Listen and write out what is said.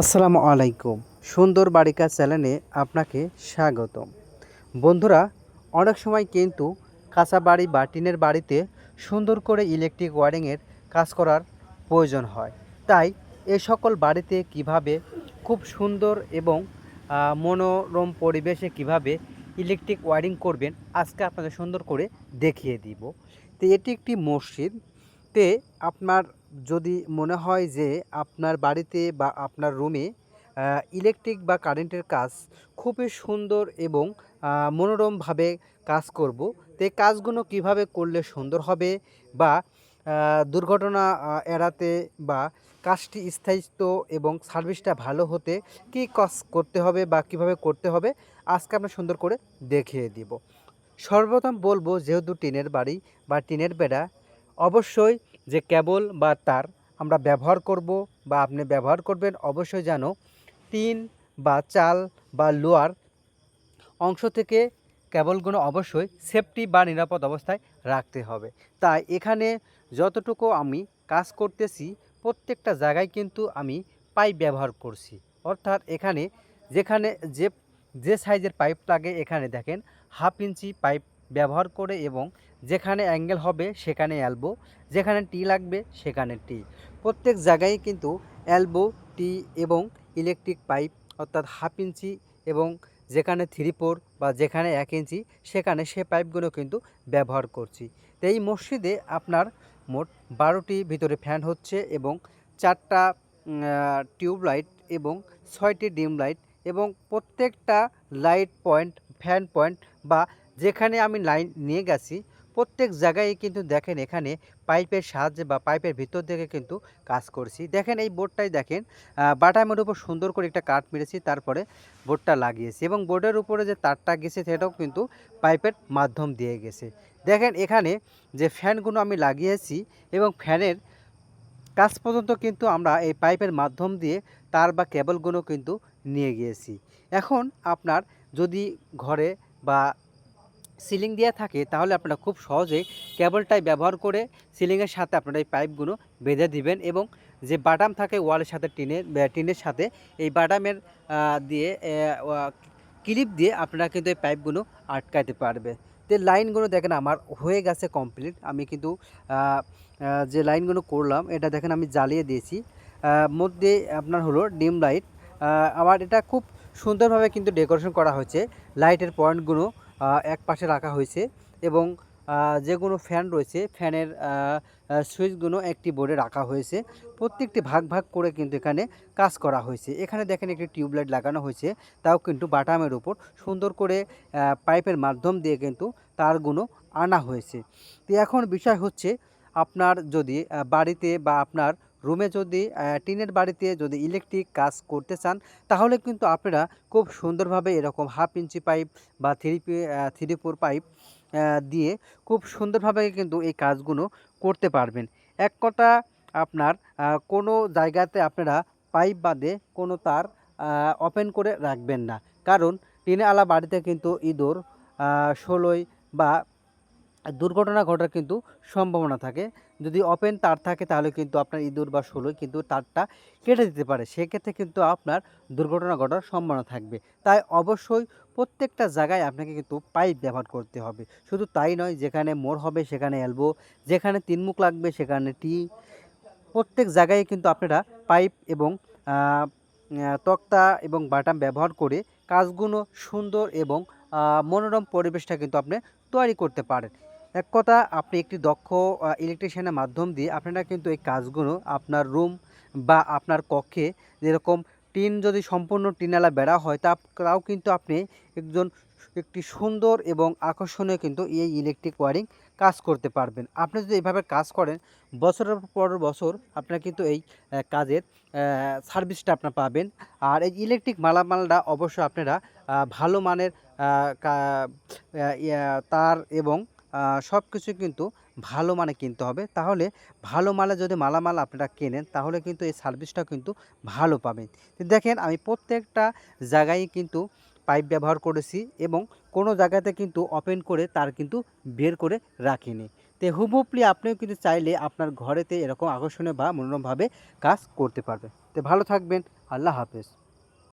আসসালামু আলাইকুম। সুন্দর বাড়িকা চ্যানেলে আপনাকে স্বাগতম। বন্ধুরা, অনেক সময় কিন্তু কাঁচা বাড়ি বা টিনের বাড়িতে সুন্দর করে ইলেকট্রিক ওয়ারিংয়ের কাজ করার প্রয়োজন হয়। তাই এ সকল বাড়িতে কীভাবে খুব সুন্দর এবং মনোরম পরিবেশে কীভাবে ইলেকট্রিক ওয়ারিং করবেন, আজকে আপনাদের সুন্দর করে দেখিয়ে দিব। তো এটি একটি মসজিদ। তে আপনার যদি মনে হয় যে আপনার বাড়িতে বা আপনার রুমে ইলেকট্রিক বা কারেন্টের কাজ খুবই সুন্দর এবং মনোরমভাবে কাজ করব, তো কাজগুলো কীভাবে করলে সুন্দর হবে বা দুর্ঘটনা এড়াতে বা কাজটি স্থায়িত্ব এবং সার্ভিসটা ভালো হতে কী কাজ করতে হবে বা কীভাবে করতে হবে, আজকে আমরা সুন্দর করে দেখিয়ে দিব। সর্বপ্রথম বলব, যেহেতু টিনের বাড়ি বা টিনের বেড়া, অবশ্যই যে কেবল বা তার আমরা ব্যবহার করব বা আপনি ব্যবহার করবেন, অবশ্যই যেন টিন বা চাল বা লোয়ার অংশ থেকে কেবলগুলো অবশ্যই সেফটি বা নিরাপদ অবস্থায় রাখতে হবে। তাই এখানে যতটুকু আমি কাজ করতেছি, প্রত্যেকটা জায়গায় কিন্তু আমি পাইপ ব্যবহার করছি। অর্থাৎ এখানে যেখানে যে যে সাইজের পাইপ লাগে এখানে দেখেন হাফ ইঞ্চি পাইপ ব্যবহার করে এবং যেখানে অ্যাঙ্গেল হবে, সেখানে অ্যালবো যেখানে টি লাগবে, সেখানে টি প্রত্যেক জায়গায় কিন্তু অ্যালবো টি এবং ইলেকট্রিক পাইপ অর্থাৎ হাফ ইঞ্চি এবং যেখানে থ্রি ফোর বা যেখানে এক ইঞ্চি সেখানে সে পাইপগুলো কিন্তু ব্যবহার করছি। তো এই মসজিদে আপনার মোট বারোটি ভিতরে ফ্যান হচ্ছে এবং চারটা টিউবলাইট এবং ছয়টি ডিম লাইট এবং প্রত্যেকটা লাইট পয়েন্ট ফ্যান পয়েন্ট বা যেখানে আমি লাইন নিয়ে গেছি প্রত্যেক জায়গায় কিন্তু দেখেন এখানে পাইপের সাহায্যে বা পাইপের ভিতর থেকে কিন্তু কাজ করছি। দেখেন এই বোর্ডটাই দেখেন বাটামের উপর সুন্দর করে একটা কাঠ মেরেছি, তারপরে বোর্ডটা লাগিয়েছি এবং বোর্ডের উপরে যে তারটা গেছে সেটাও কিন্তু পাইপের মাধ্যম দিয়ে গেছে। দেখেন এখানে যে ফ্যানগুলো আমি লাগিয়েছি এবং ফ্যানের কাজ পর্যন্ত কিন্তু আমরা এই পাইপের মাধ্যম দিয়ে তার বা কেবলগুলো কিন্তু নিয়ে গিয়েছি। এখন আপনার যদি ঘরে বা সিলিং দেওয়া থাকে, তাহলে আপনারা খুব সহজে কেবলটাই ব্যবহার করে সিলিংয়ের সাথে আপনারা এই পাইপগুলো বেঁধে দিবেন এবং যে বাটাম থাকে ওয়ালের সাথে টিনের টিনের সাথে এই বাটামের দিয়ে ক্লিপ দিয়ে আপনারা কিন্তু এই পাইপগুলো আটকাতে পারবে। তো লাইনগুলো দেখেন আমার হয়ে গেছে কমপ্লিট। আমি কিন্তু যে লাইনগুলো করলাম, এটা দেখেন আমি জ্বালিয়ে দিয়েছি। মধ্যে আপনার হলো ডিম লাইট। আবার এটা খুব সুন্দরভাবে কিন্তু ডেকোরেশন করা হয়েছে। লাইটের পয়েন্টগুলো এক পাশে রাখা হয়েছে এবং আহ, যেগুলো ফ্যান রয়েছে ফ্যানের সুইচগুলো একটি বোর্ডে রাখা হয়েছে। প্রত্যেকটি ভাগ ভাগ করে কিন্তু এখানে কাজ করা হয়েছে। এখানে দেখেন একটি টিউবলাইট লাগানো হয়েছে তাও কিন্তু বাটামের উপর। সুন্দর করে পাইপের মাধ্যম দিয়ে কিন্তু তারগুলো আনা হয়েছে। তো এখন বিষয় হচ্ছে আপনার যদি বাড়িতে বা আপনার রুমে যদি টিনের বাড়িতে যদি ইলেকট্রিক কাজ করতে চান, তাহলে কিন্তু আপনারা খুব সুন্দরভাবে এরকম হাফ ইঞ্চি পাইপ বা থ্রি থ্রি ফোর পাইপ দিয়ে খুব সুন্দরভাবে কিন্তু এই কাজগুলো করতে পারবেন। এক কথা আপনার কোনো জায়গাতে আপনারা পাইপ বাদে কোনো তার ওপেন করে রাখবেন না। কারণ টিনে আলা বাড়িতে কিন্তু ইঁদুর ষোলোই বা দুর্ঘটনা ঘটার কিন্তু সম্ভাবনা থাকে। যদি ওপেন তার থাকে, তাহলে কিন্তু আপনার ইঁদুর বা ষোলোই কিন্তু তারটা কেটে দিতে পারে। সেক্ষেত্রে কিন্তু আপনার দুর্ঘটনা ঘটার সম্ভাবনা থাকবে। তাই অবশ্যই প্রত্যেকটা জায়গায় আপনাকে কিন্তু পাইপ ব্যবহার করতে হবে। শুধু তাই নয়, যেখানে মোড় হবে সেখানে এলবো যেখানে তিনমুখ লাগবে সেখানে টি। প্রত্যেক জায়গায় কিন্তু আপনারা পাইপ এবং তক্তা এবং বাটাম ব্যবহার করে কাজগুলো সুন্দর এবং মনোরম পরিবেশটা কিন্তু আপনি তৈরি করতে পারেন। এক কথা, আপনি একটি দক্ষ ইলেকট্রিশিয়ানের মাধ্যম দিয়ে আপনারা কিন্তু এই কাজগুলো আপনার রুম বা আপনার কক্ষে যেরকম টিন যদি সম্পূর্ণ টিনালা বেড়া হয়, তা তাও কিন্তু আপনি একজন একটি সুন্দর এবং আকর্ষণীয় কিন্তু এই ইলেকট্রিক ওয়ারিং কাজ করতে পারবেন। আপনি যদি এইভাবে কাজ করেন, বছরের পর বছর আপনার কিন্তু এই কাজের সার্ভিসটা আপনার পাবেন। আর এই ইলেকট্রিক মালামালটা অবশ্যই আপনারা ভালো মানের তার এবং সব কিছু কিন্তু ভালো মানে কিনতে হবে। তাহলে ভালো মালে যদি মালামাল আপনারা কেনেন, তাহলে কিন্তু এই সার্ভিসটা কিন্তু ভালো পাবেন। দেখেন, আমি প্রত্যেকটা জায়গায় কিন্তু পাইপ ব্যবহার করেছি এবং কোনো জায়গাতে কিন্তু ওপেন করে তার কিন্তু বের করে রাখিনি। তো হুবহুবলি আপনিও কিন্তু চাইলে আপনার ঘরেতে এরকম আকর্ষণীয় বা মনোরমভাবে কাজ করতে পারবেন। তো ভালো থাকবেন, আল্লাহ হাফেজ।